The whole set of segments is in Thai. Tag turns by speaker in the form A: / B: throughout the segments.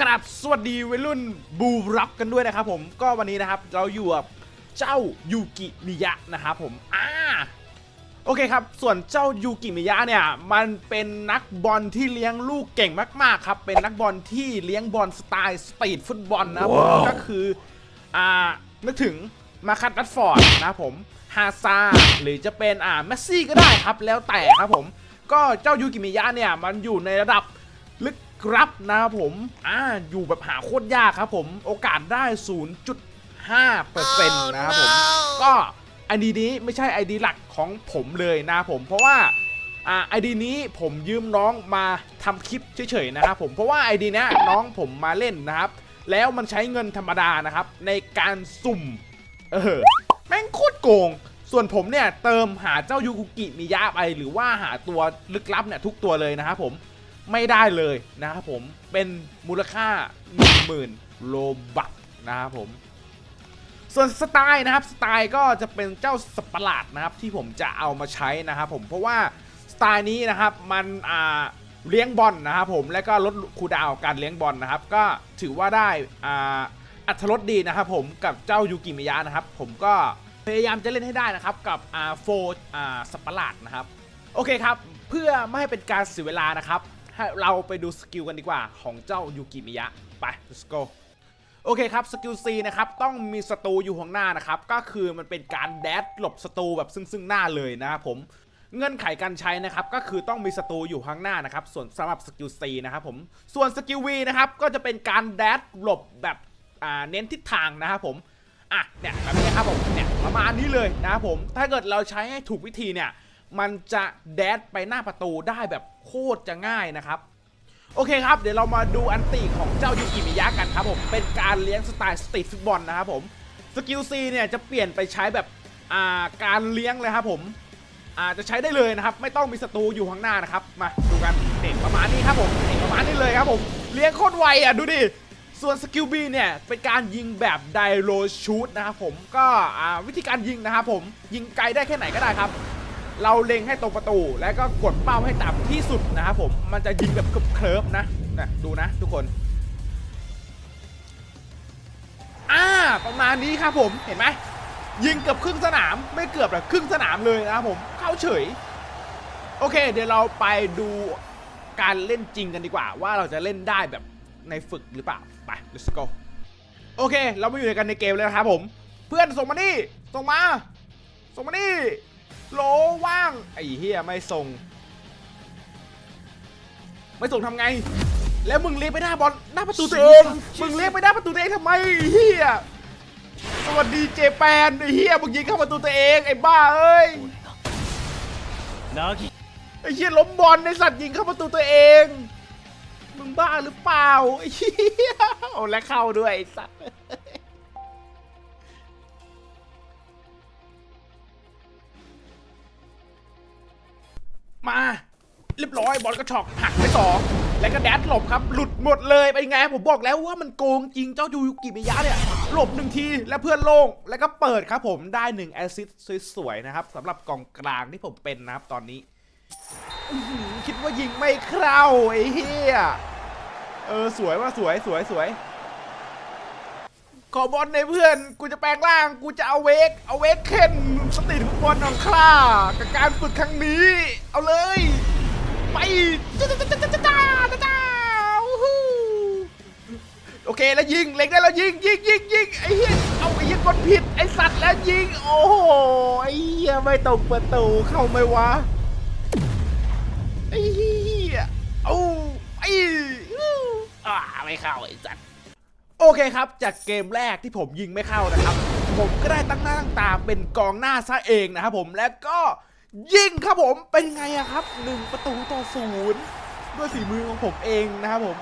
A: กราบสวัสดีวัยรุ่นบูรับกันด้วยนะครับผมก็วันนี้นะครับเราอยู่กับเจ้ายูกิมิยะนะครับผมอ่าโอเคครับ ส่วนเจ้ายูกิมิยะเนี่ยมันเป็นนักบอลที่เลี้ยงลูกเก่งมาก ๆ ครับ เป็นนักบอลที่เลี้ยงบอลสไตล์สตรีทฟุตบอลนะครับผมก็คืออ่านึกถึงมาคัตรัดฟอร์ดนะครับผมฮาซาร์หรือจะเป็นอ่าเมสซี่ก็ได้ครับแล้วแต่ครับผมก็เจ้ายูกิมิยะเนี่ยมันอยู่ในระดับลึก ครับนะครับผมอ่าอยู่แบบหาโคตรยากครับผมโอกาสได้ 0.5%นะครับผมก็ไอดีนี้ไม่ใช่ไอดีหลักของผมเลยนะครับผมเพราะว่าอ่าไอดีนี้ผมยืมน้องมาทำคลิปเฉยๆนะครับผมเพราะว่าไอดีนี้ยน้องผมมาเล่นนะครับ แล้วมันใช้เงินธรรมดานะครับ ในการสุ่มเออแม่งโคตรโกง ส่วนผมเนี่ยเติมหาเจ้ายูกุกิมิยะไปหรือว่าหาตัวลึกลับเนี่ยทุกตัวเลยนะครับผม ไม่ได้เลยนะครับผมเป็นมูลค่า 10,000 โลบักนะครับผม ส่วนสไตล์นะครับสไตล์ก็จะเป็นเจ้าสตว์ประหลาดนะครับที่ผมจะเอามาใช้นะครับผมเพราะว่าสไตล์นี้นะครับมันอ่าเลี้ยงบอลนะครับผมแล้วก็ลดคูดาวการเลี้ยงบอลนะครับ ก็ถือว่าได้อ่าอัตรสดีนะครับผมกับเจ้ายูกิมิยะนะครับ ผมก็พยายามจะเล่นให้ได้นะครับกับอ่าโฟอ่าสตว์ประหลาดนะครับ โอเคครับ เพื่อไม่ให้เป็นการเสียเวลานะครับ ให้เราไปดูสกิลกันดีกว่าของเจ้ายูกิมิยะ ไป let's go โอเคครับ สกิล C นะครับ ต้องมีศัตรูอยู่ข้างหน้านะครับ ก็คือมันเป็นการแดดหลบศัตรูแบบซึ่งซึ่งหน้าเลยนะครับผม เงื่อนไขการใช้นะครับ ก็คือต้องมีศัตรูอยู่ข้างหน้านะครับ ส่วนสำหรับสกิล C นะครับผม ส่วนสกิล V นะครับ ก็จะเป็นการแดดหลบแบบเน้นทิศทางนะครับผม อะ เนี่ยแบบนี้ครับผม เนี่ยประมาณนี้เลยนะครับผม ถ้าเกิดเราใช้ให้ถูกวิธีเนี่ย มันจะแดดไปหน้าประตูได้แบบโคตรจะง่ายนะครับโอเคครับ เดี๋ยวเรามาดูอันติของเจ้ายูกิมิยะกันครับผมเป็นการเลี้ยงสไตล์สตรีทฟุตบอลนะครับผมสกิลซีเนี่ยจะเปลี่ยนไปใช้แบบอ่าการเลี้ยงเลยครับผมอาจะใช้ได้เลยนะครับ ไม่ต้องมีศัตรูอยู่ข้างหน้านะครับ มาดูกันเด็กประมาณนี้ครับผมเด็กประมาณนี้เลยครับผมเลี้ยงโคตรไวอะดูดิส่วนสกิลบีเนี่ยเป็นการยิงแบบไดโรชูตนะครับผมก็วิธีการยิงนะครับผมยิงไกลได้แค่ไหนก็ได้ครับ เราเล็งให้ตรงประตู แล้วก็กดเป้าให้ต่ำที่สุดนะครับผม มันจะยิงแบบเคลิบนะนะดูนะทุกคนอ่าประมาณนี้ครับผมเห็นไหมยิงเกือบครึ่งสนามไม่เกือบหรอกครึ่งสนามเลยนะครับผมเข้าเฉย โอเค เดี๋ยวเราไปดูการเล่นจริงกันดีกว่า ว่าเราจะเล่นได้แบบในฝึกหรือเปล่า ไป let's go โอเค เรามาอยู่กันในเกมเลยนะครับผม เพื่อนส่งมานี่ส่งมา ส่งมานี่ โหลว่าง ไอ้เฮียไม่ส่ง ไม่ส่งทำไง แล้วมึงเลี้ยงไปหน้าบอลหน้าประตูตัวเอง มึงเลี้ยงไปหน้าประตูตัวเองทำไมไอ้เฮียสวัสดีเจแปนไอ้เฮียมึงยิงเข้าประตูตัวเองไอ้บ้าเอ้ย
B: なぎ
A: ไอ้เฮียล้มบอลในสัตว์ยิงเข้าประตูตัวเอง มึงบ้าหรือเปล่าไอ้เฮียโอ้และเข้าด้วยไอ้สัตว์ มา เรียบร้อยบอลก็ช็อกหักไปสองแล้วก็แดดหลบครับ หลุดหมดเลยเป็นไง ผมบอกแล้วว่ามันโกงจริงเจ้ายูกิมิยะเนี่ย หลบหนึ่งทีแล้วเพื่อนโล่งแล้วก็เปิดครับผมได้หนึ่งแอซิสสวยๆนะครับสำหรับกองกลางที่ผมเป็นนะครับตอนนี้คิดว่ายิงไม่เข้าไอ้เหี้ยเออสวยว่าสวยสวยสวย ขอบอลในเพื่อน กูจะแปลงร่าง กูจะเอาเวก เอาเวกเข็นสตรีทฟุตบอลของข้ากับการฝึกครั้งนี้ เอาเลย ไปจ้าจ้าจ้าจ้าจ้าจ้าโอเคแล้วยิง เล็งได้แล้วยิงยิงยิงยิงไอ้เหี้ย เอาไอ้เหี้ยกดผิด ไอ้สัตว์แล้วยิง โอ้โห ไอ้เหี้ยไม่ตกประตูเข้าไหมวะ ไอ้เหี้ย เอาไอ้อู้อ่าไม่เข้าไอ้สัตว์ โอเคครับ จากเกมแรกที่ผมยิงไม่เข้านะครับ ผมก็ได้ตั้งหน้าตั้งตาเป็นกองหน้าซะเองนะครับผมแล้วก็ยิงครับผมเป็นไงอะครับหนึ่งประตูต่อศูนย์ด้วยฝีมือของผมเองนะครับผม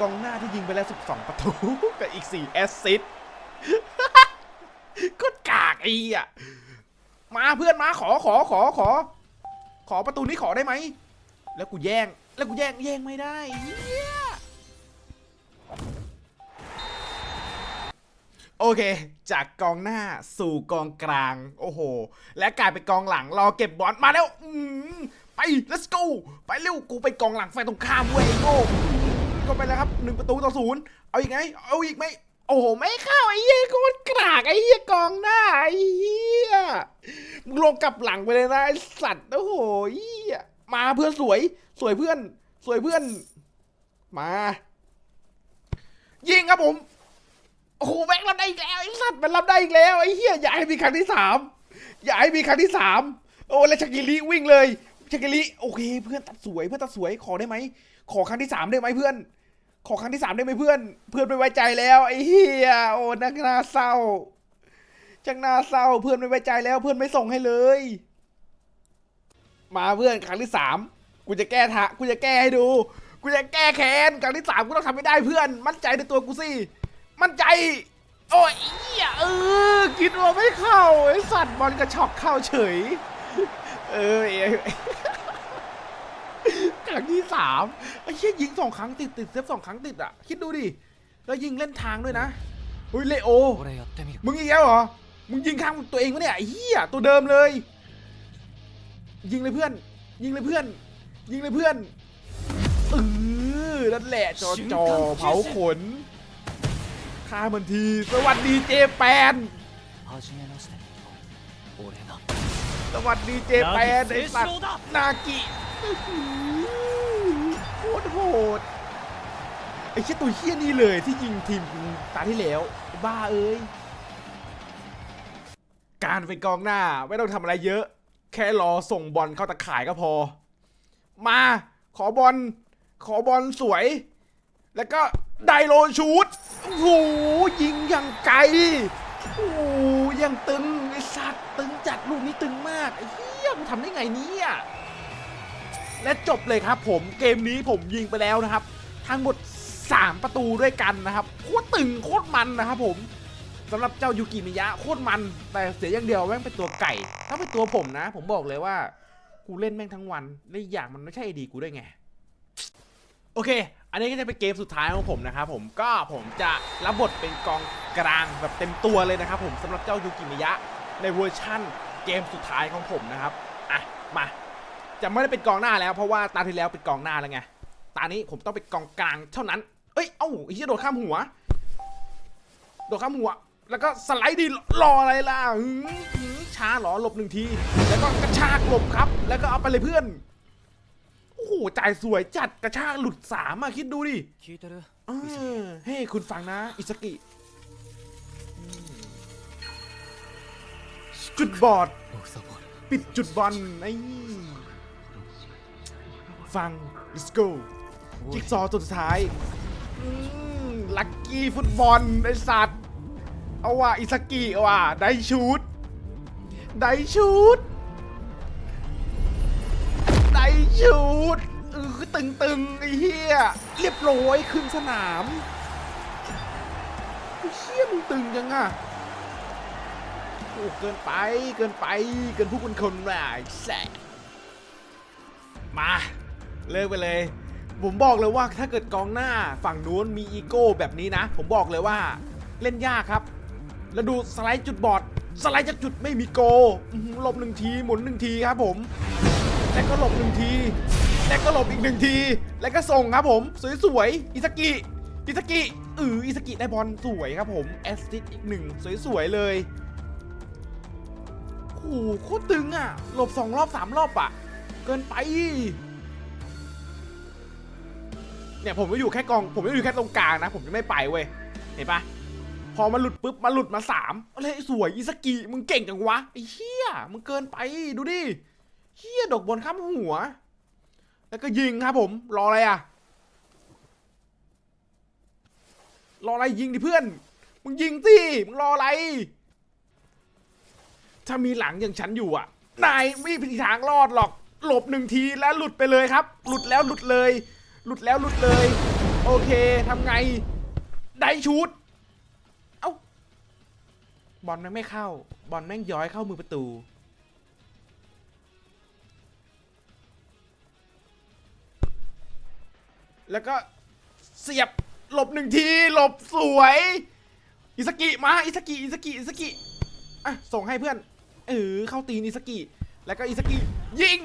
A: กองหน้าที่ยิงไปแล้ว 12 ประตู กับอีก 4 แอสซิสต์ก็กากไอ้อะมาเพื่อนมาขอขอขอขอ ขอประตูนี้ขอได้ไหม แล้วกูแย่ง แล้วกูแย่งแย่งไม่ได้ โอเค จากกองหน้าสู่กองกลาง โอ้โห และกลายเป็นกองหลัง รอเก็บบอลมาแล้วอืไป let's go ไปเร็ว กูเป็นกองหลังไฟตรงข้ามเว้ยไอ้กก็ไปแล้วครับหนึ่งประตูต่อศูนย์เอาอีกไงเอาอีกไหมโอ้โห ไม่เข้าไอ้เหี้ยโคตรกรากไอ้เหี้ยกองหน้าไอ้เหี้ยมึงลงกลับหลังไปเลยนะไอ้สัตว์โอ้โหเหี้ยมาเพื่อนสวย สวยเพื่อน สวยเพื่อน มา ยิงครับผม โอ้โหแม่งรับได้อีกแล้วไอ้สัตว์มันรับได้อีกแล้วไอ้เหี้ยอย่าให้มีครั้งที่สามอย่าให้มีครั้งที่สามโอ้แล้วชากิริวิ่งเลยชากิริโอเค เพื่อนตัดสวยเพื่อนตัดสวยขอได้ไหมขอครั้งที่สามได้ไหมเพื่อน ขอครั้งที่สามได้ไหมเพื่อน เพื่อนไม่ไว้ใจแล้วไอ้เหี้ยโอ้นักน่าเศร้าจังน่าเศร้าเพื่อนไม่ไว้ใจแล้ว เพื่อนไม่ส่งให้เลย มาเพื่อนครั้งที่สามกูจะแก้ทะกูจะแก้ให้ดู กูจะแก้แค้นครั้งที่สามกูต้องทำให้ได้เพื่อน มั่นใจในตัวกูสิ มั่นใจ โอ้ยเหี้ยเออ คิดว่าไม่เข้า ไอ้สัตว์บอลกระชอกเข้าเฉย เออเอ้ยครั้งที่สามไอ้เชี่ยยิงสองครั้งติดติดเซฟสองครั้งติดอ่ะ คิดดูดิ แล้วยิงเล่นทางด้วยนะเฮ้ยเลโอ
B: 俺やってみる
A: มึงอีกแล้วเหรอ มึงยิงข้างตัวเองวะเนี่ยไอ้เหี้ยตัวเดิมเลย ยิงเลยเพื่อน ยิงเลยเพื่อน ยิงเลยเพื่อนเออนั่นแหละจอจอเผาขน ฆ่ามันที สวัสดีเจแปนสวัสดีเจแปนไอ้สัตว์นากิโคตรโหดไอ้เชี่ยตัวเชี่ยนี่เลยที่ยิงทีมตาที่แล้วบ้าเอ้ยการเป็นกองหน้าไม่ต้องทำอะไรเยอะ แค่รอส่งบอลเข้าตะข่ายก็พอ มาขอบอลขอบอลสวย แล้วก็ ไดโลชูดโอ้โหยิงอย่างไกลโอ้ยังตึงไอ้สัตว์ตึงจัดลูกนี้ตึงมากไอ้เหี้ยมันทำได้ไงเนี่ยและจบเลยครับผมเกมนี้ผมยิงไปแล้วนะครับ ทั้งหมด 3 ประตูด้วยกันนะครับโคตรตึงโคตรมันนะครับผมสำหรับเจ้ายูกิมิยะโคตรมัน แต่เสียอย่างเดียวแม่งเป็นตัวไก่ ถ้าเป็นตัวผมนะ ผมบอกเลยว่า กูเล่นแม่งทั้งวันและอย่างมันไม่ใช่ดีกูด้วยไง โอเค อันนี้ก็จะเป็นเกมสุดท้ายของผมนะครับผมก็ผมจะรับบทเป็นกองกลางแบบเต็มตัวเลยนะครับผมสำหรับเจ้ายูกิมิยะในเวอร์ชั่นเกมสุดท้ายของผมนะครับอะมาจะไม่ได้เป็นกองหน้าแล้วเพราะว่าตาที่แล้วเป็นกองหน้าแล้วไงตานี้ผมต้องเป็นกองกลางเท่านั้น เอ้ย เอ้าไอ้เหี้ยโดดข้ามหัว โดดข้ามหัว แล้วก็สไลด์ดีรออะไรล่ะหืมช้าหรอหลบหนึ่งที แล้วก็กระชากหลบครับ แล้วก็เอาไปเลยเพื่อน อ้โห จ่ายสวยจัดกระชากหลุดสามอะคิดดูดิ
B: 聞いてる
A: เออเฮ้ยคุณฟังนะ อิสกิอืมจุดบอด
B: オフサボール
A: ปิดจุดบอลไอ้ฟัง let's go จิ๊กซอว์ตัวสุดท้ายลักกี้ฟุตบอลไอสัตว์ เอาว่ะอิสกิเอาว่ะได้ชูดได้ชูดได้ ชูดเออตึงตึงๆไอ้เหี้ยเรียบร้อยขึ้นสนามไอ้เหี้ยมึงตึงยังอะโอ้เกินไปเกินไปเกินผู้คนคนว่ะแสมา เลิกไปเลย ผมบอกเลยว่าถ้าเกิดกองหน้าฝั่งนู้นมีอีโก้แบบนี้นะ ผมบอกเลยว่าเล่นยากครับ แล้วดูสไลด์จุดบอด สไลด์จากจุดไม่มีโกลบหนึ่งทีหมุนหนึ่งทีครับผม แล้วก็หลบหนึ่งที แล้วก็หลบอีกหนึ่งที แล้วก็ส่งครับผม สวยๆอิสกิอิสกิเอออิสกิได้บอลสวยครับผมแอสซิสต์อีกหนึ่งสวยๆเลยโอ้โหโคตรตึงอะ หลบสองรอบสามรอบอะ เกินไป เนี่ยผมก็อยู่แค่กอง ผมก็อยู่แค่ตรงกลางนะ ผมจะไม่ไปเว้ย เห็นปะพอมาหลุดปุ๊บมาหลุดมาสามอะไรสวยอิสกิมึงเก่งจังวะไอ้เหี้ยมึงเกินไปดูดิ เหี้ยดอกบอลข้ามหัว แล้วก็ยิงครับผม รออะไรอะ รออะไรยิงดิเพื่อน มึงยิงสิมึงรออะไร ถ้ามีหลังอย่างฉันอยู่อะ นายไม่มีทางรอดหรอก หลบหนึ่งทีแล้วหลุดไปเลยครับ หลุดแล้วหลุดเลย หลุดแล้วหลุดเลย โอเคทำไง ได้ชูดเอ้า บอลแม่งไม่เข้า บอลแม่งย้อยเข้ามือประตู แล้วก็เสียบหลบหนึ่งทีหลบสวย อิสกิมาอิสกิอิสกิอิสกิอะส่งให้เพื่อนเออเข้าตีนอิสกิแล้วก็อิสกิยิง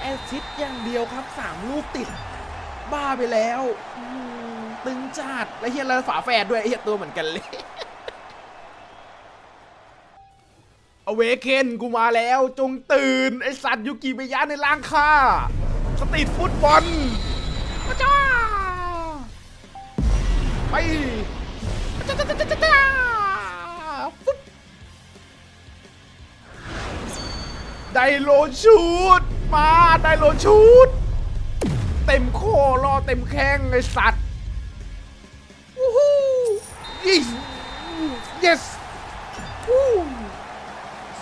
A: แอซิสต์อย่างเดียวครับสามลูกติด บ้าไปแล้วตึงจัดและเฮียแล้วฝาแฝดด้วยเฮียตัวเหมือนกันเลยอเวเคนกูมาแล้วจงตื่น ไอสัตว์ยูกิเมยะในร่างข้าสตรีทฟุตบอล มาจ้าไปจ้าจ้าจ้าจ้าจ้าฟุ๊บไดโลชูดมาไดโลชูดเต็มโครอเต็มแข้งไอสัตว์วู้ฮู้ yes yes วู้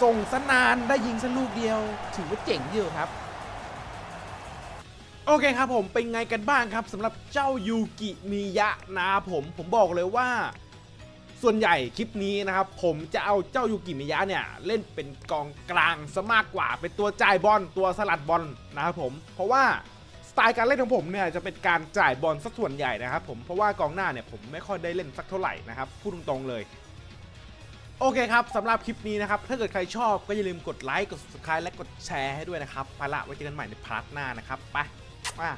A: ส่งสนานได้ยิงสลูกเดียว ถือว่าเจ๋งอยู่ครับ โอเคครับผมเป็นไงกันบ้างครับสำหรับเจ้ายูกิมิยะนะผมผมบอกเลยว่า ส่วนใหญ่คลิปนี้นะครับผมจะเอาเจ้ายูกิมิยะเนี่ยเล่นเป็นกองกลางซะมากกว่าเป็นตัวจ่ายบอลตัวสลัดบอลนะครับผมเพราะว่าสไตล์การเล่นของผมเนี่ยจะเป็นการจ่ายบอลสัส่วนใหญ่นะครับผมเพราะว่ากองหน้าเนี่ยผมไม่ค่อยได้เล่นสักเท่าไหร่นะครับพูดตรงๆเลยโอเคครับสำหรับคลิปนี้นะครับ ถ้าเกิดใครชอบก็อย่าลืมกดไลค์ กด subscribe และกดแชร์ให้ด้วยนะครับไปละไว้เจอกันใหม่ในพาร์ทหน้านะครับ ไป มา